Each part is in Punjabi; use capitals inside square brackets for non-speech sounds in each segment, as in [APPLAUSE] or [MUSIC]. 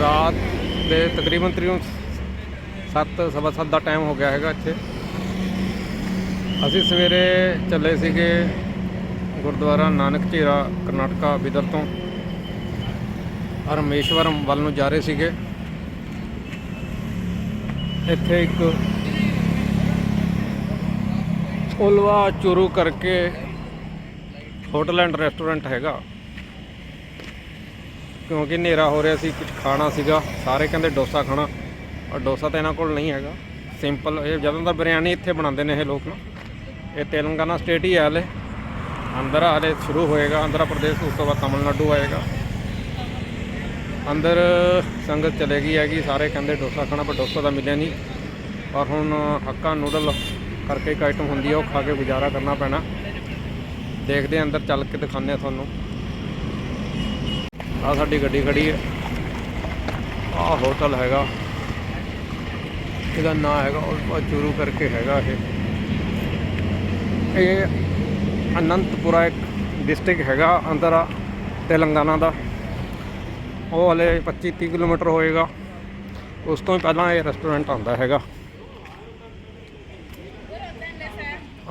ਰਾਤ ਦੇ ਤਕਰੀਬਨ ਤਕਰੀਬਨ 7 ਸਵਾ ਸੱਤ ਦਾ ਟਾਈਮ ਹੋ ਗਿਆ ਹੈਗਾ ਇੱਥੇ। ਅਸੀਂ ਸਵੇਰੇ ਚੱਲੇ ਸੀਗੇ ਗੁਰਦੁਆਰਾ ਨਾਨਕ ਝੇਰਾ, ਕਰਨਾਟਕਾ ਬਿਦਰ ਤੋਂ। ਰਮੇਸ਼ਵਰਮ ਵੱਲ ਨੂੰ ਜਾ ਰਹੇ ਸੀਗੇ। ਇੱਥੇ ਇੱਕ ਉਲਵਾ ਚੁਰੂ ਕਰਕੇ ਹੋਟਲ ਐਂਡ ਰੈਸਟੋਰੈਂਟ ਹੈਗਾ। ਕਿਉਂਕਿ ਹਨੇਰਾ ਹੋ ਰਿਹਾ ਸੀ ਕੁਝ ਖਾਣਾ ਸੀਗਾ, ਸਾਰੇ ਕਹਿੰਦੇ ਡੋਸਾ ਖਾਣਾ। ਔਰ ਡੋਸਾ ਤਾਂ ਇਹਨਾਂ ਕੋਲ ਨਹੀਂ ਹੈਗਾ। ਸਿੰਪਲ ਇਹ ਜ਼ਿਆਦਾਤਰ ਬਿਰਿਆਨੀ ਇੱਥੇ ਬਣਾਉਂਦੇ ਨੇ ਇਹ ਲੋਕ ਨਾ, ਇਹ ਤੇਲੰਗਾਨਾ ਸਟੇਟ ਹੀ ਹੈ ਹਲੇ। ਅੰਦਰ ਹਲੇ ਸ਼ੁਰੂ ਹੋਏਗਾ, ਆਂਧਰਾ ਪ੍ਰਦੇਸ਼, ਉਸ ਤੋਂ ਬਾਅਦ ਤਮਿਲਨਾਡੂ ਆਏਗਾ। ਅੰਦਰ ਸੰਗਤ ਚਲੇ ਗਈ ਹੈਗੀ, ਸਾਰੇ ਕਹਿੰਦੇ ਡੋਸਾ ਖਾਣਾ, ਪਰ ਡੋਸਾ ਤਾਂ ਮਿਲਿਆ ਨਹੀਂ। ਪਰ ਹੁਣ ਹੱਕਾ ਨੂਡਲ ਕਰਕੇ ਇੱਕ ਆਈਟਮ ਹੁੰਦੀ ਹੈ ਉਹ ਖਾ ਕੇ ਗੁਜ਼ਾਰਾ ਕਰਨਾ ਪੈਣਾ। ਦੇਖਦੇ ਹਾਂ ਅੰਦਰ ਚੱਲ ਕੇ ਦਿਖਾਉਂਦੇ ਆ ਤੁਹਾਨੂੰ। ਆ ਸਾਡੀ ਗੱਡੀ ਖੜੀ ਹੈ। ਆ ਹੋਟਲ ਹੈਗਾ। ਇਹਦਾ ਨਾਂ ਹੈਗਾ, ਉਹ ਚੂਰੂ ਕਰਕੇ ਹੈਗਾ ਇਹ। ਇਹ ਅਨੰਤਪੁਰਾ ਇੱਕ ਡਿਸਟ੍ਰਿਕਟ ਹੈਗਾ, ਅੰਦਰ ਆ, ਤੇਲੰਗਾਨਾ ਦਾ। ਉਹ ਹਲੇ 25 30 ਕਿਲੋਮੀਟਰ ਹੋਏਗਾ। ਉਸ ਤੋਂ ਹੀ ਪਹਿਲਾਂ ਇਹ ਰੈਸਟੋਰੈਂਟ ਆਉਂਦਾ ਹੈਗਾ।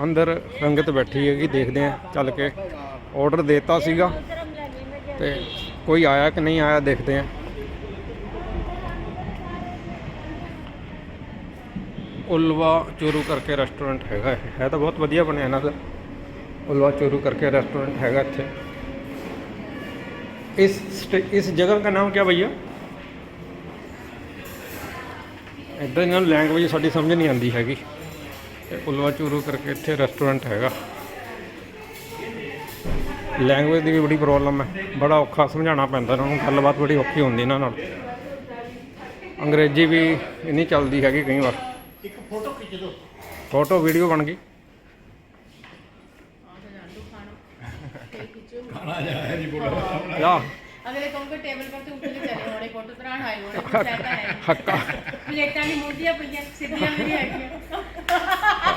ਅੰਦਰ ਰੰਗਤ ਬੈਠੀ ਹੈਗੀ, ਦੇਖਦੇ ਆ ਚੱਲ ਕੇ। ਆਰਡਰ ਦੇਤਾ ਸੀਗਾ। ਤੇ ਕੋਈ ਆਇਆ ਕਿ ਨਹੀਂ ਆਇਆ ਦੇਖਦੇ ਆ ਉਲਵਾ ਚੋਰੂ ਕਰਕੇ ਰੈਸਟੋਰੈਂਟ ਹੈਗਾ ਹੈ ਹੈ ਤਾਂ ਬਹੁਤ ਵਧੀਆ ਬਣਿਆ ਨਾ ਸਰ ਉਲਵਾ ਚੋਰੂ ਕਰਕੇ ਰੈਸਟੋਰੈਂਟ ਹੈਗਾ ਇੱਥੇ। ਇਸ इस जगह का नाम क्या भैया ਇਦਾਂ ਇਹਨਾਂ ਨੂੰ ਲੈਂਗੁਏਜ ਸਾਡੀ ਸਮਝ ਨਹੀਂ ਆਉਂਦੀ ਹੈਗੀ। ਤੇ ਉਲਵਾ ਚੋਰੂ ਕਰਕੇ ਇੱਥੇ ਰੈਸਟੋਰੈਂਟ ਹੈਗਾ। ਲੈਂਗੁਏਜ ਦੀ ਵੀ ਬੜੀ ਪ੍ਰੋਬਲਮ ਹੈ। ਬੜਾ ਔਖਾ ਸਮਝਾਉਣਾ ਪੈਂਦਾ ਇਹਨਾਂ ਨੂੰ। ਗੱਲਬਾਤ ਬੜੀ ਔਖੀ ਹੁੰਦੀ ਇਹਨਾਂ ਨਾਲ। ਅੰਗਰੇਜ਼ੀ ਵੀ ਨਹੀਂ ਚੱਲਦੀ ਹੈਗੀ ਕਈ ਵਾਰ। ਇੱਕ ਫੋਟੋ ਖਿੱਚ ਦਿਓ। ਫੋਟੋ ਵੀਡੀਓ ਬਣ ਗਈ। [LAUGHS] ਜਾ ਅਗਲੇ ਕਹੋਗੇ ਟੇਬਲ ਪਰ ਤੇ ਉੱਠ ਕੇ ਚਲੇ ਹੋਣੇ ਫੋਟੋ ਤਰਾਣ ਆਏ ਹੋਣੇ ਸੈਟ ਹੈ ਹੱਕਾ। ਪਲੇਟਾਂ ਦੀ ਮੋਟੀਆਂ ਪਈਆਂ ਸਿੱਧੀਆਂ ਵੀ ਨਹੀਂ ਹੈਗੀਆਂ।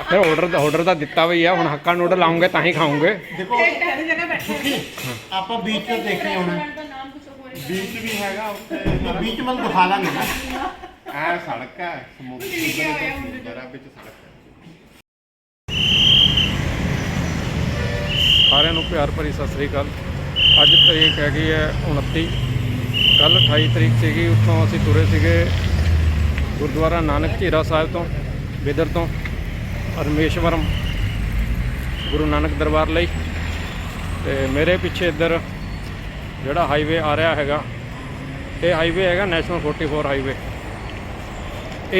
ਫਿਰ ਆਰਡਰ ਦਾ ਆਰਡਰ ਤਾਂ ਦਿੱਤਾ ਵੀ ਆ ਹੁਣ ਹੱਕਾ ਨੂਡਲ ਆਉਂਗੇ ਤਾਂ ਹੀ ਖਾਉਂਗੇ। ਦੇਖੋ ਪਲੇਟਾਂ ਦੀ ਜਗ੍ਹਾ ਬੈਠੇ ਆਪਾਂ ਬੀਚ ਤੇ ਦੇਖੇ ਹੁਣ। ਬੀਚ ਵੀ ਹੈਗਾ ਉੱਥੇ ਬੀਚ ਮਲ ਦਿਖਾ ਲਾਂਗੇ ਨਾ। ਐ ਸੜਕ ਹੈ ਸਮੁੰਦਰ। ਸਮੁੰਦਰ ਵਿੱਚ ਸੜਕ ਹੈ ਸਾਰਿਆਂ ਨੂੰ ਪਿਆਰ ਭਰੀ ਸਤਿ ਸ੍ਰੀ ਅਕਾਲ। ਅੱਜ ਤਰੀਕ ਹੈਗੀ ਹੈ 29 ਕੱਲ 28 ਤਰੀਕ ਸੀਗੀ, ਉੱਥੋਂ ਅਸੀਂ ਤੁਰੇ ਸੀਗੇ ਗੁਰਦੁਆਰਾ ਨਾਨਕ ਝੀਰਾ ਸਾਹਿਬ ਤੋਂ, ਬਿਦਰ ਤੋਂ ਰਮੇਸ਼ਵਰਮ ਗੁਰੂ ਨਾਨਕ ਦਰਬਾਰ ਲਈ। ਤੇ ਮੇਰੇ ਪਿੱਛੇ ਇੱਧਰ ਜਿਹੜਾ ਹਾਈਵੇ ਆ ਰਿਹਾ ਹੈਗਾ, ਇਹ ਹਾਈਵੇ ਹੈਗਾ ਨੈਸ਼ਨਲ 44 ਹਾਈਵੇ।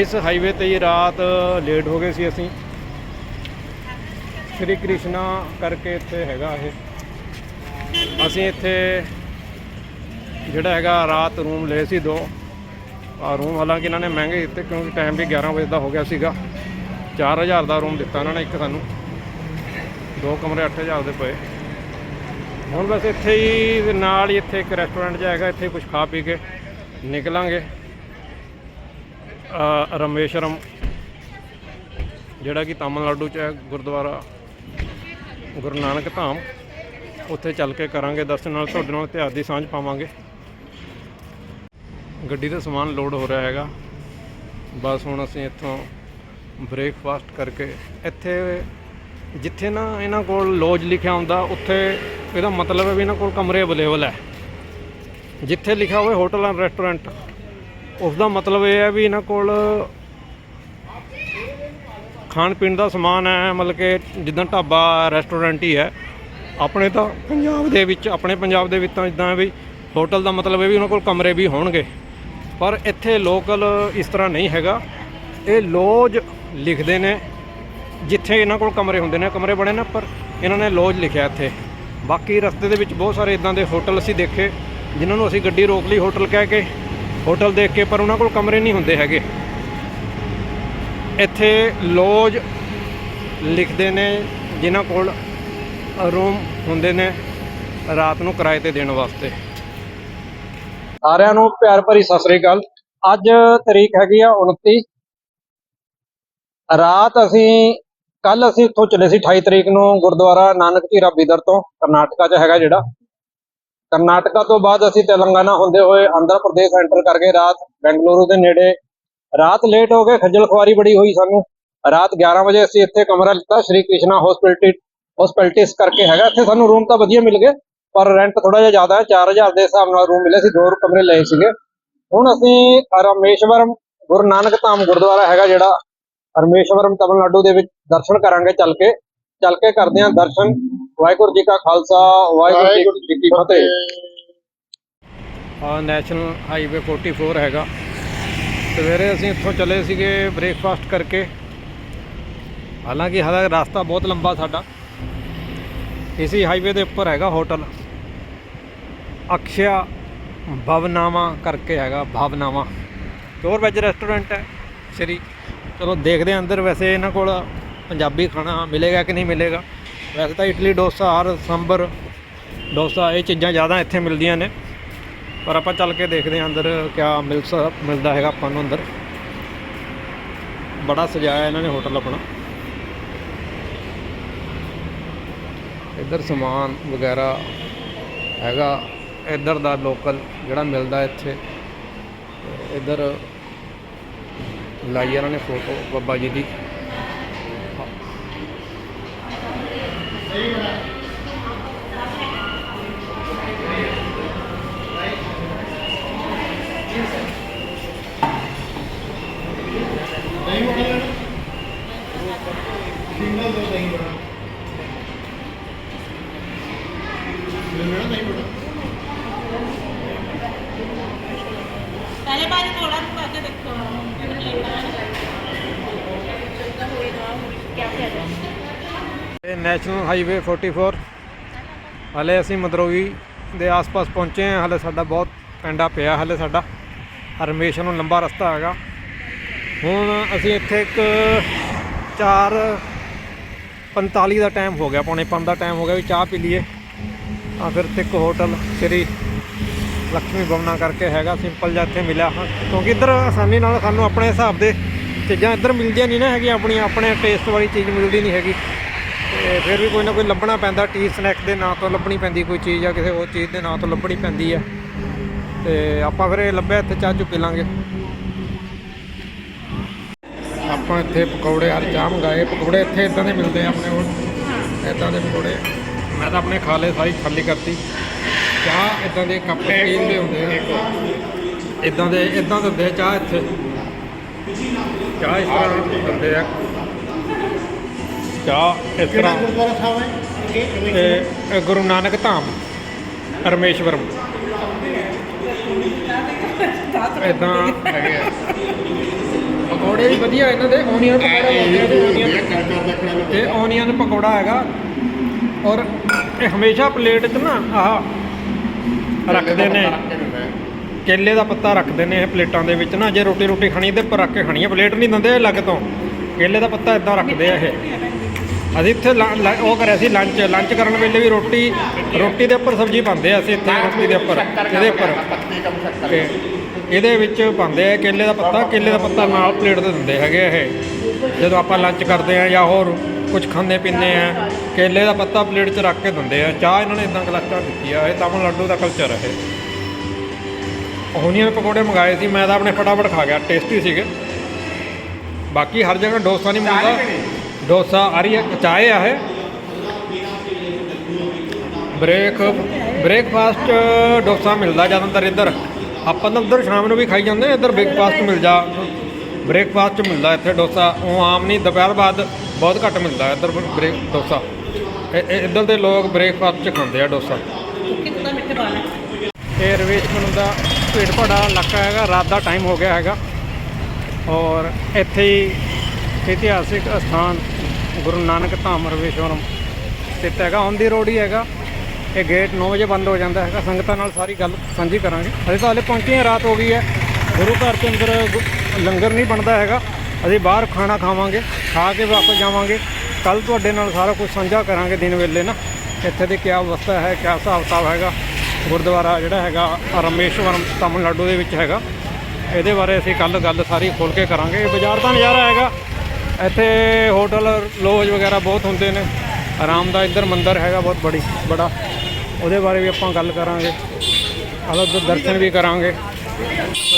ਇਸ ਹਾਈਵੇ ਤੇ ਹੀ ਰਾਤ ਲੇਟ ਹੋ ਗਏ ਸੀ ਅਸੀਂ। ਸ਼੍ਰੀ ਕ੍ਰਿਸ਼ਨਾ ਕਰਕੇ ਇੱਥੇ ਹੈਗਾ ਇਹ। ਅਸੀਂ ਇੱਥੇ ਜਿਹੜਾ ਹੈਗਾ ਰਾਤ ਰੂਮ ਲਏ ਸੀ ਦੋ। ਆ ਰੂਮ ਹਾਲਾਂਕਿ ਇਹਨਾਂ ਨੇ ਮਹਿੰਗੇ ਦਿੱਤੇ ਕਿਉਂਕਿ ਟਾਈਮ ਵੀ 11 ਵਜੇ ਦਾ ਹੋ ਗਿਆ ਸੀਗਾ। 4000 ਦਾ ਰੂਮ ਦਿੱਤਾ ਇਹਨਾਂ ਨੇ ਇੱਕ ਸਾਨੂੰ। ਦੋ ਕਮਰੇ 8000 ਦੇ ਪਏ। ਹੁਣ ਬਸ ਇੱਥੇ ਹੀ ਨਾਲ ਹੀ ਇੱਥੇ ਇੱਕ ਰੈਸਟੋਰੈਂਟ ਜਿਹਾ ਹੈਗਾ ਇੱਥੇ ਕੁਝ ਖਾ ਪੀ ਕੇ ਨਿਕਲਾਂਗੇ। ਅ, ਰਮੇਸ਼ਰਮ ਜਿਹੜਾ ਕਿ ਤਾਮਿਲਨਾਡੂ ਚ ਹੈ ਗੁਰਦੁਆਰਾ ਗੁਰੂ ਨਾਨਕ ਧਾਮ। ਉੱਥੇ ਚੱਲ ਕੇ ਕਰਾਂਗੇ ਦਰਸ਼ਨ, ਨਾਲ ਤੁਹਾਡੇ ਨਾਲ ਇਤਿਹਾਸ ਦੀ ਸਾਂਝ ਪਾਵਾਂਗੇ। ਗੱਡੀ ਦਾ ਸਮਾਨ ਲੋਡ ਹੋ ਰਿਹਾ ਹੈਗਾ। ਬਸ ਹੁਣ ਅਸੀਂ ਇੱਥੋਂ ਬ੍ਰੇਕਫਾਸਟ ਕਰਕੇ ਇੱਥੇ ਜਿੱਥੇ ਨਾ ਇਹਨਾਂ ਕੋਲ ਲੋਜ ਲਿਖਿਆ ਹੁੰਦਾ, ਉੱਥੇ ਇਹਦਾ ਮਤਲਬ ਹੈ ਵੀ ਇਹਨਾਂ ਕੋਲ ਕਮਰੇ ਅਵੇਲੇਬਲ ਹੈ। ਜਿੱਥੇ ਲਿਖਿਆ ਹੋਵੇ ਹੋਟਲ ਐਂਡ ਰੈਸਟੋਰੈਂਟ ਉਸ ਦਾ ਮਤਲਬ ਇਹ ਹੈ ਵੀ ਇਹਨਾਂ ਕੋਲ ਖਾਣ ਪੀਣ ਦਾ ਸਮਾਨ ਹੈ, ਮਤਲਬ ਕਿ ਜਿੱਦਾਂ ਢਾਬਾ ਰੈਸਟੋਰੈਂਟ ਹੀ ਹੈ। ਆਪਣੇ ਤਾਂ ਪੰਜਾਬ ਦੇ ਵਿੱਚ, ਆਪਣੇ ਪੰਜਾਬ ਦੇ ਵਿੱਚ ਤਾਂ ਇਦਾਂ ਵੀ ਹੋਟਲ ਦਾ ਮਤਲਬ ਹੈ ਵੀ ਉਹਨਾਂ ਕੋਲ ਕਮਰੇ ਵੀ ਹੋਣਗੇ। ਪਰ ਇੱਥੇ ਲੋਕਲ ਇਸ ਤਰ੍ਹਾਂ ਨਹੀਂ ਹੈਗਾ। ਇਹ ਲੋਜ ਲਿਖਦੇ ਨੇ, ਜਿੱਥੇ ਇਹਨਾਂ ਕੋਲ ਕਮਰੇ ਹੁੰਦੇ ਨੇ, ਕਮਰੇ ਬਣੇ ਨੇ, ਪਰ ਇਹਨਾਂ ਨੇ ਲੋਜ ਲਿਖਿਆ ਇੱਥੇ। ਬਾਕੀ ਰਸਤੇ ਦੇ ਵਿੱਚ ਬਹੁਤ ਸਾਰੇ ਇਦਾਂ ਦੇ ਹੋਟਲ ਅਸੀਂ ਦੇਖੇ, ਜਿਨ੍ਹਾਂ ਨੂੰ ਅਸੀਂ ਗੱਡੀ ਰੋਕ ਲਈ ਹੋਟਲ ਕਹਿ ਕੇ। ਹੋਟਲ ਦੇਖ ਕੇ, ਪਰ ਉਹਨਾਂ ਕੋਲ ਕਮਰੇ ਨਹੀਂ ਹੁੰਦੇ ਹੈਗੇ। ਇੱਥੇ ਲੋਜ ਲਿਖਦੇ ਨੇ, ਜਿਨ੍ਹਾਂ ਕੋਲ ਰੂਮ ਹੁੰਦੇ ਨੇ ਰਾਤ ਨੂੰ ਕਿਰਾਏ ਤੇ ਦੇਣ ਵਾਸਤੇ। ਸਾਰਿਆਂ ਨੂੰ ਪਿਆਰ ਭਰੀ ਸਤਿ ਸ੍ਰੀ ਅਕਾਲ। ਅੱਜ ਤਰੀਕ ਹੈਗੀ ਆ 29 ਰਾਤ ਅਸੀਂ ਕੱਲ ਅਸੀਂ ਇੱਥੋਂ ਚੱਲੇ ਸੀ 28 ਤਰੀਕ ਨੂੰ ਗੁਰਦੁਆਰਾ ਨਾਨਕ ਝੀਰਾ ਬਿਦਰ ਤੋਂ, ਕਰਨਾਟਕਾ 'ਚ ਹੈਗਾ ਜਿਹੜਾ। ਕਰਨਾਟਕਾ ਤੋਂ ਬਾਅਦ ਅਸੀਂ ਤੇਲੰਗਾਨਾ ਹੁੰਦੇ ਹੋਏ ਆਂਧਰਾ ਪ੍ਰਦੇਸ਼ ਐਂਟਰ ਕਰ ਗਏ ਰਾਤ, ਬੈਂਗਲੁਰੂ ਦੇ ਨੇੜੇ। ਰਾਤ ਲੇਟ ਹੋ ਗਏ, ਖੱਜਲ ਖੁਆਰੀ ਬੜੀ ਹੋਈ ਸਾਨੂੰ। ਰਾਤ 11 ਵਜੇ ਅਸੀਂ ਇੱਥੇ ਕਮਰਾ ਲਿੱਤਾ, ਸ਼੍ਰੀ ਕ੍ਰਿਸ਼ਨਾ ਹਸਪੀਟਲ ਹਸਪੀਟਲਟਿਸ ਕਰਕੇ ਹੈਗਾ। ਇੱਥੇ ਸਾਨੂੰ ਰੂਮ ਤਾਂ ਵਧੀਆ ਮਿਲ ਗਏ ਪਰ ਰੈਂਟ ਥੋੜਾ ਜਿਹਾ ਜ਼ਿਆਦਾ ਹੈ 4000 ਦੇ ਹਿਸਾਬ ਨਾਲ ਰੂਮ ਮਿਲੇ ਸੀ ਦੋ ਕਮਰੇ ਲਏ ਸੀਗੇ। ਹੁਣ ਅਸੀਂ ਰਾਮੇਸ਼ਵਰਮ ਗੁਰੂ ਨਾਨਕ ਧਾਮ ਗੁਰਦੁਆਰਾ ਹੈਗਾ ਜਿਹੜਾ ਰਾਮੇਸ਼ਵਰਮ ਤਮਿਲਨਾਡੂ ਦੇ ਵਿੱਚ ਦਰਸ਼ਨ ਕਰਾਂਗੇ ਚੱਲ ਕੇ। ਚੱਲ ਕੇ ਕਰਦੇ ਹਾਂ ਦਰਸ਼ਨ। ਵਾਹਿਗੁਰੂ ਜੀ ਕਾ ਖਾਲਸਾ ਵਾਹਿਗੁਰੂ ਜੀ ਕੀ ਫਤਿਹ। ਆ ਨੈਸ਼ਨਲ ਹਾਈਵੇ 44 ਹੈਗਾ। ਸਵੇਰੇ ਅਸੀਂ ਇੱਥੋਂ ਚੱਲੇ ਸੀਗੇ ਬ੍ਰੇਕਫਾਸਟ ਕਰਕੇ। ਹਾਲਾਂਕਿ ਹਾਲਾ ਰਸਤਾ ਬਹੁਤ ਲੰਬਾ ਸਾਡਾ। ਇਸੇ ਹਾਈਵੇ ਦੇ ਉੱਪਰ ਹੈਗਾ ਹੋਟਲ। ਅਕਸ਼ਿਆ ਭਵਨਾਮਾ ਕਰਕੇ ਹੈਗਾ ਭਵਨਾਮਾ ਪਿਓਰ ਵੈਜ ਰੈਸਟੋਰੈਂਟ ਹੈ ਸ੍ਰੀ। ਚਲੋ ਦੇਖਦੇ ਹਾਂ ਅੰਦਰ ਵੈਸੇ ਇਹਨਾਂ ਕੋਲ ਪੰਜਾਬੀ ਖਾਣਾ ਮਿਲੇਗਾ ਕਿ ਨਹੀਂ ਮਿਲੇਗਾ। ਵੈਸੇ ਤਾਂ ਇਡਲੀ ਡੋਸਾ, ਹਰ ਸੰਬਰ, ਡੋਸਾ, ਇਹ ਚੀਜ਼ਾਂ ਜ਼ਿਆਦਾ ਇੱਥੇ ਮਿਲਦੀਆਂ ਨੇ। ਪਰ ਆਪਾਂ ਚੱਲ ਕੇ ਦੇਖਦੇ ਹਾਂ ਅੰਦਰ ਕਿਆ ਮਿਲ ਸਕ ਮਿਲਦਾ ਹੈਗਾ ਆਪਾਂ ਨੂੰ ਅੰਦਰ। ਬੜਾ ਸਜਾਇਆ ਇਹਨਾਂ ਨੇ ਹੋਟਲ ਆਪਣਾ। ਇੱਧਰ ਸਮਾਨ ਵਗੈਰਾ ਹੈਗਾ, ਇੱਧਰ ਦਾ ਲੋਕਲ ਜਿਹੜਾ ਮਿਲਦਾ ਇੱਥੇ। ਇੱਧਰ ਲਾਈ ਇਹਨਾਂ ਨੇ ਫੋਟੋ ਬੱਬਾ ਜੀ ਦੀ। ਇਹ ਨੈਸ਼ਨਲ ਹਾਈਵੇ 44 ਹਲੇ ਅਸੀਂ ਮਦਰੋਗੀ ਦੇ ਆਸ-ਪਾਸ ਪਹੁੰਚੇ ਹਾਂ। ਹਲੇ ਸਾਡਾ ਬਹੁਤ ਪੈਂਡਾ ਪਿਆ ਹਲੇ ਸਾਡਾ। ਰਮੇਸ਼ ਨੂੰ ਲੰਬਾ ਰਸਤਾ ਹੈਗਾ। ਹੁਣ ਅਸੀਂ ਇੱਥੇ ਇੱਕ 4 45 ਦਾ ਟਾਈਮ ਹੋ ਗਿਆ। ਪੌਣੇ 5 ਦਾ ਟਾਈਮ ਹੋ ਗਿਆ ਵੀ ਚਾਹ ਪੀ ਲਈਏ। ਆ ਫਿਰ ਤੇ ਇੱਕ ਹੋਟਲ, ਸ੍ਰੀ ਲక్ష్ਮੀ ਭਵਨਾ ਕਰਕੇ ਹੈਗਾ ਸਿੰਪਲ ਜਿਹਾ ਇੱਥੇ ਮਿਲਿਆ। ਕਿਉਂਕਿ ਇੱਧਰ ਆਸਾਨੀ ਨਾਲ ਸਾਨੂੰ ਆਪਣੇ ਹਿਸਾਬ ਦੇ ਚੀਜ਼ਾਂ ਇੱਧਰ ਮਿਲਦੀਆਂ ਨਹੀਂ ਨਾ ਹੈਗੀਆਂ, ਆਪਣੀਆਂ, ਆਪਣੇ ਟੇਸਟ ਵਾਲੀ ਚੀਜ਼ ਮਿਲਦੀ ਨਹੀਂ ਹੈਗੀ। ਤੇ ਫਿਰ ਵੀ ਕੋਈ ਨਾ ਕੋਈ ਲੱਭਣਾ ਪੈਂਦਾ ਟੀ ਸਨੈਕ ਦੇ ਨਾਂ ਤੋਂ ਲੱਭਣੀ ਪੈਂਦੀ, ਕੋਈ ਚੀਜ਼ ਜਾਂ ਕਿਸੇ ਹੋਰ ਚੀਜ਼ ਦੇ ਨਾਂ ਤੋਂ ਲੱਭਣੀ ਪੈਂਦੀ ਆ। ਤੇ ਆਪਾਂ ਫਿਰ ਇਹ ਲੱਭਿਆ, ਇੱਥੇ ਚਾਹ ਚੁ ਪੀ ਲਾਂਗੇ। ਆਪਾਂ ਇੱਥੇ ਪਕੌੜੇ, ਹਰ ਚਾਹ ਮੰਗਾਏ। ਪਕੌੜੇ ਇੱਥੇ ਇਦਾਂ ਦੇ ਮਿਲਦੇ ਆ ਆਪਣੇ ਕੋਲ। ਇਦਾਂ ਦੇ ਪਕੌੜੇ। ਮੈਂ ਤਾਂ ਆਪਣੇ ਖਾ ਲਏ, ਸਾਰੀ ਖਾਲੀ ਕਰਤੀ। ਚਾਹ ਇਦਾਂ ਦੇ ਕੱਪ ਸਟੀਲ ਦੇ ਹੁੰਦੇ ਆ। ਇਦਾਂ ਦੇ ਇਦਾਂ ਦਿੰਦੇ ਆ ਚਾਹ ਇੱਥੇ। ਚਾਹ ਇਸ ਤਰ੍ਹਾਂ ਦਿੰਦੇ ਆ। ਚਾਹ ਇਸ ਤਰ੍ਹਾਂ। ਗੁਰਦੁਆਰਾ ਸਾਹਿਬ ਹੈ? ਇਹ ਤੇ ਇਹ ਗੁਰੂ ਨਾਨਕ ਧਾਮ ਰਮੇਸ਼ਵਰਮ ਇਦਾਂ ਹੈਗੇ ਆ। ਪਕੌੜੇ ਵੀ ਵਧੀਆ ਇਹਨਾਂ ਦੇ ਓਨੀਅਨ ਪਕੌੜੇ ਹੁੰਦੇ ਆ ਤੇ ਓਨੀਅਨ ਪਕੌੜਾ ਹੈਗਾ। ਔਰ ਇਹ ਹਮੇਸ਼ਾ ਪਲੇਟ 'ਚ ਨਾ ਆਹ ਰੱਖਦੇ ਨੇ। ਕੇਲੇ ਦਾ ਪੱਤਾ ਰੱਖਦੇ ਨੇ ਇਹ ਪਲੇਟਾਂ ਦੇ ਵਿੱਚ ਨਾ ਜੇ ਰੋਟੀ ਰੋਟੀ ਖਾਣੀ ਇਹਦੇ ਉੱਪਰ ਰੱਖ ਕੇ ਖਾਣੀ ਹੈ ਪਲੇਟ ਨਹੀਂ ਦਿੰਦੇ ਅਲੱਗ ਤੋਂ। ਕੇਲੇ ਦਾ ਪੱਤਾ ਇਦਾਂ ਰੱਖਦੇ ਆ ਇਹ। ਅਸੀਂ ਇੱਥੇ ਉਹ ਕਰਿਆ ਸੀ ਲੰਚ ਲੰਚ ਕਰਨ ਵੇਲੇ ਵੀ ਰੋਟੀ ਰੋਟੀ ਦੇ ਉੱਪਰ ਸਬਜ਼ੀ ਪਾਉਂਦੇ ਆ ਅਸੀਂ ਇੱਥੇ ਰੋਟੀ ਦੇ ਉੱਪਰ ਇਹਦੇ ਉੱਪਰ। ਤੇ ਇਹਦੇ ਵਿੱਚ ਪਾਉਂਦੇ ਆ ਕੇਲੇ ਦਾ ਪੱਤਾ ਕੇਲੇ ਦਾ ਪੱਤਾ ਨਾਲ ਪਲੇਟ ਤੇ ਦਿੰਦੇ ਹੈਗੇ ਇਹ। ਜਦੋਂ ਆਪਾਂ ਲੰਚ ਕਰਦੇ ਆ ਜਾਂ ਹੋਰ ਕੁਝ ਖਾਂਦੇ ਪੀਂਦੇ ਆ। ਕੇਲੇ ਦਾ ਪੱਤਾ ਪਲੇਟ 'ਚ ਰੱਖ ਕੇ ਦਿੰਦੇ ਆ। ਚਾਹ ਇਹਨਾਂ ਨੇ ਇਦਾਂ ਕਲਚਰ ਦਿੱਤੀ ਆ। ਇਹ ਤਾਮਿਲਨਾਡੂ ਦਾ ਕਲਚਰ ਹੈ ਓਨੀਅਨ ਪਕੌੜੇ ਮੰਗਾਏ ਸੀ। ਮੈਂ ਤਾਂ ਆਪਣੇ ਫਟਾਫਟ ਖਾ ਗਿਆ। ਟੇਸਟੀ ਸੀਗੇ। ਬਾਕੀ ਹਰ ਜਗ੍ਹਾ ਡੋਸਾ ਨਹੀਂ ਮਿਲਦਾ। ਡੋਸਾ ਆਰੀ ਚਾਏ ਆ ਇਹ। ਬ੍ਰੇਕ ਬ੍ਰੇਕਫਾਸਟ ਡੋਸਾ ਮਿਲਦਾ ਜ਼ਿਆਦਾਤਰ ਇੱਧਰ। ਆਪਾਂ ਤਾਂ ਉੱਧਰ ਸ਼ਾਮ ਨੂੰ ਵੀ ਖਾਈ ਜਾਂਦੇ ਇੱਧਰ ਬ੍ਰੇਕਫਾਸਟ ਮਿਲ ਜਾ। ਬ੍ਰੇਕਫਾਸਟ 'ਚ ਮਿਲਦਾ ਇੱਥੇ ਡੋਸਾ ਉਹ ਆਮ ਨਹੀਂ ਦੁਪਹਿਰ ਬਾਅਦ ਬਹੁਤ ਘੱਟ ਮਿਲਦਾ ਇੱਧਰ ਬ੍ਰੇਕ ਡੋਸਾ। ਇੱਧਰ ਦੇ ਲੋਕ ਬ੍ਰੇਕਫਾਸਟ 'ਚ ਖਾਂਦੇ ਆ ਡੋਸਾ। ਕਿੰਨਾ ਮਿੱਠੇ ਪਾਣਾ ਇਹ ਰਵੇਸ਼ ਮਨੂ ਦਾ ਭੀੜ ਭੜਾ ਇਲਾਕਾ ਹੈਗਾ ਰਾਤ ਦਾ ਟਾਈਮ ਹੋ ਗਿਆ ਹੈਗਾ। ਔਰ ਇੱਥੇ ਹੀ ਇਤਿਹਾਸਿਕ ਸਥਾਨ ਗੁਰੂ ਨਾਨਕ ਧਾਮ ਰਵੇਸ਼ਵਰਮ ਸਥਿਤ ਹੈਗਾ। ਔਨ ਦੀ ਰੋਡ ਹੀ ਹੈਗਾ। ਇਹ ਗੇਟ 9 ਵਜੇ ਬੰਦ ਹੋ ਜਾਂਦਾ ਹੈਗਾ। ਸੰਗਤਾਂ ਨਾਲ ਸਾਰੀ ਗੱਲ ਸਾਂਝੀ ਕਰਾਂਗੇ। ਅਸੀਂ ਤਾਂ ਹਲੇ ਪਹੁੰਚੇ ਹਾਂ ਰਾਤ ਹੋ ਗਈ ਹੈ। ਗੁਰੂ ਘਰ ਦੇ ਅੰਦਰ ਲੰਗਰ ਨਹੀਂ ਬਣਦਾ ਹੈਗਾ। ਅਸੀਂ ਬਾਹਰ ਖਾਣਾ ਖਾਵਾਂਗੇ, ਖਾ ਕੇ ਵਾਪਸ ਜਾਵਾਂਗੇ। ਕੱਲ ਤੁਹਾਡੇ ਨਾਲ ਸਾਰਾ ਕੁਝ ਸਾਂਝਾ ਕਰਾਂਗੇ ਦਿਨ ਵੇਲੇ ਨਾ। ਇੱਥੇ ਦੀ ਕੀ ਅਵਸਥਾ ਹੈ, ਕਿਆ ਹਿਸਾਬ ਕਿਤਾਬ ਹੈਗਾ। ਗੁਰਦੁਆਰਾ ਜਿਹੜਾ ਹੈਗਾ, ਰਮੇਸ਼ਵਰਮ, ਤਾਮਿਲਨਾਡੂ ਦੇ ਵਿੱਚ ਹੈਗਾ। ਇਹਦੇ ਬਾਰੇ ਅਸੀਂ ਕੱਲ ਗੱਲ ਸਾਰੀ ਖੋਲ ਕੇ ਕਰਾਂਗੇ। ਬਾਜ਼ਾਰ ਦਾ ਨਜ਼ਾਰਾ ਹੈਗਾ। ਇੱਥੇ ਹੋਟਲ, ਲੋਜ ਵਗੈਰਾ ਬਹੁਤ ਹੁੰਦੇ ਨੇ। ਆਰਾਮ ਦਾ ਇੱਧਰ ਮੰਦਿਰ ਹੈਗਾ ਬਹੁਤ ਬੜੀ, ਬੜਾ। ਉਹਦੇ ਬਾਰੇ ਵੀ ਆਪਾਂ ਗੱਲ ਕਰਾਂਗੇ। ਅਲੱਗ ਦਰਸ਼ਨ ਵੀ ਕਰਾਂਗੇ।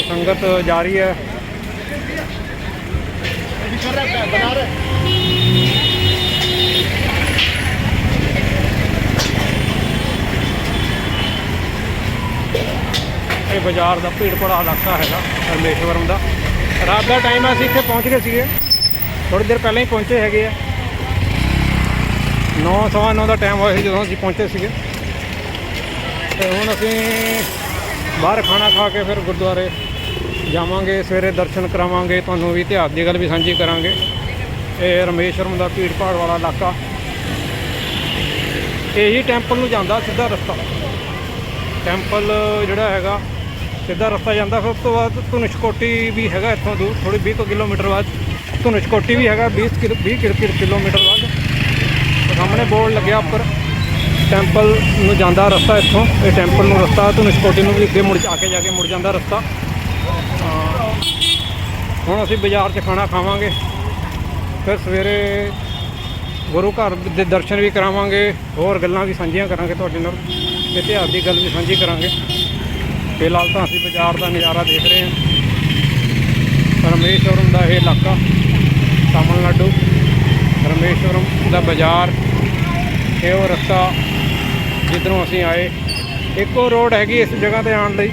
ਸੰਗਤ ਜਾ ਰਹੀ ਹੈ। कर रहा है बना रहा है ਇਹ ਬਾਜ਼ਾਰ ਦਾ ਭੀੜ ਭੜਾ ਇਲਾਕਾ ਹੈਗਾ ਰਮੇਸ਼ਵਰਮ ਦਾ ਰਾਤ ਦਾ ਟਾਈਮ ਅਸੀਂ ਇੱਥੇ ਪਹੁੰਚ ਗਏ ਸੀਗੇ ਥੋੜੀ ਦੇਰ ਪਹਿਲਾਂ ਹੀ ਪਹੁੰਚੇ ਹੈਗੇ ਆ 9 ਸਵਾ ਨੌ ਦਾ ਟਾਈਮ ਹੋਇਆ ਸੀ ਜਦੋਂ ਅਸੀਂ ਪਹੁੰਚੇ ਸੀਗੇ ਤੇ ਹੁਣ ਅਸੀਂ ਬਾਹਰ ਖਾਣਾ ਖਾ ਕੇ ਫਿਰ ਗੁਰਦੁਆਰੇ ਜਾਵਾਂਗੇ, ਸਵੇਰੇ ਦਰਸ਼ਨ ਕਰਾਵਾਂਗੇ, ਤੁਹਾਨੂੰ ਵੀ ਇਤਿਹਾਸ ਦੀ ਗੱਲ ਵੀ ਸਾਂਝੀ ਕਰਾਂਗੇ। ਇਹ ਰਮੇਸ਼ਵਰਮ ਦਾ ਭੀੜ ਭਾੜ ਵਾਲਾ ਇਲਾਕਾ। ਇਹੀ ਟੈਂਪਲ ਨੂੰ ਜਾਂਦਾ ਸਿੱਧਾ ਰਸਤਾ। ਟੈਂਪਲ ਜਿਹੜਾ ਹੈਗਾ, ਸਿੱਧਾ ਰਸਤਾ ਜਾਂਦਾ, ਫਿਰ ਉਸ ਤੋਂ ਬਾਅਦ ਧਨੁਸ਼ਕੋਟੀ ਵੀ ਹੈਗਾ ਇੱਥੋਂ ਦੂਰ ਥੋੜੀ 20 ਕੁ ਕਿਲੋਮੀਟਰ ਬਾਅਦ। ਧਨੁਸ਼ਕੋਟੀ ਵੀ ਹੈਗਾ 20 ਕਿਲੋ 20 ਕਿਲੋ- ਕਿਲੋਮੀਟਰ ਬਾਅਦ। ਸਾਹਮਣੇ ਬੋਰਡ ਲੱਗਿਆ ਉੱਪਰ। ਟੈਂਪਲ ਨੂੰ ਜਾਂਦਾ ਰਸਤਾ ਇੱਥੋਂ। ਇਹ ਟੈਂਪਲ ਨੂੰ ਰਸਤਾ, ਧਨੁਸ਼ਕੋਟੀ ਨੂੰ ਵੀ ਅੱਗੇ ਮੁੜ ਆ ਕੇ, ਜਾ ਕੇ ਮੁੜ ਜਾਂਦਾ ਰਸਤਾ। ਹੁਣ ਅਸੀਂ ਬਾਜ਼ਾਰ 'ਚ ਖਾਣਾ ਖਾਵਾਂਗੇ। ਫਿਰ ਸਵੇਰੇ ਗੁਰੂ ਘਰ ਦੇ ਦਰਸ਼ਨ ਵੀ ਕਰਾਵਾਂਗੇ। ਹੋਰ ਗੱਲਾਂ ਵੀ ਸਾਂਝੀਆਂ ਕਰਾਂਗੇ ਤੁਹਾਡੇ ਨਾਲ। ਇਤਿਹਾਸ ਦੀ ਗੱਲ ਵੀ ਸਾਂਝੀ ਕਰਾਂਗੇ। ਫਿਲਹਾਲ ਤਾਂ ਅਸੀਂ ਬਾਜ਼ਾਰ ਦਾ ਨਜ਼ਾਰਾ ਦੇਖ ਰਹੇ ਹਾਂ। ਰਮੇਸ਼ਵਰਮ ਦਾ ਇਹ ਇਲਾਕਾ, ਤਾਮਿਲਨਾਡੂ। ਰਮੇਸ਼ਵਰਮ ਦਾ ਬਾਜ਼ਾਰ, ਇਹ ਉਹ ਰਸਤਾ ਜਿੱਧਰੋਂ ਅਸੀਂ ਆਏ। ਇੱਕੋ ਰੋਡ ਹੈਗੀ ਇਸ ਜਗ੍ਹਾ ਤੇ ਆਉਣ ਲਈ।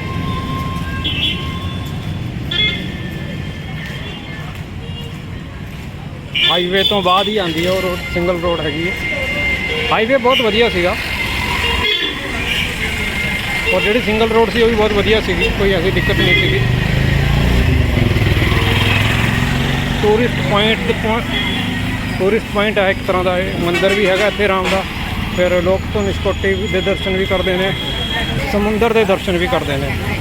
ਹਾਈਵੇ ਤੋਂ ਬਾਅਦ ਹੀ ਆਉਂਦੀ ਹੈ ਉਹ ਰੋਡ, ਸਿੰਗਲ ਰੋਡ ਹੈਗੀ ਹੈ। ਹਾਈਵੇ ਬਹੁਤ ਵਧੀਆ ਸੀਗਾ। ਔਰ ਜਿਹੜੀ ਸਿੰਗਲ ਰੋਡ ਸੀ ਉਹ ਵੀ ਬਹੁਤ ਵਧੀਆ ਸੀਗੀ, ਕੋਈ ਐਸੀ ਦਿੱਕਤ ਨਹੀਂ ਸੀਗੀ। ਟੂਰਿਸਟ ਪੁਆਇੰਟ ਟੂਰਿਸਟ ਪੁਆਇੰਟ ਹੈ ਇੱਕ ਤਰ੍ਹਾਂ ਦਾ ਇਹ ਮੰਦਿਰ ਵੀ ਹੈਗਾ ਇੱਥੇ ਰਾਮ ਦਾ। ਫਿਰ ਲੋਕ ਤੋਂ ਨਿਸ਼ਕੋਟੀ ਦੇ ਦਰਸ਼ਨ ਵੀ ਕਰਦੇ ਨੇ, ਸਮੁੰਦਰ ਦੇ ਦਰਸ਼ਨ ਵੀ ਕਰਦੇ ਨੇ।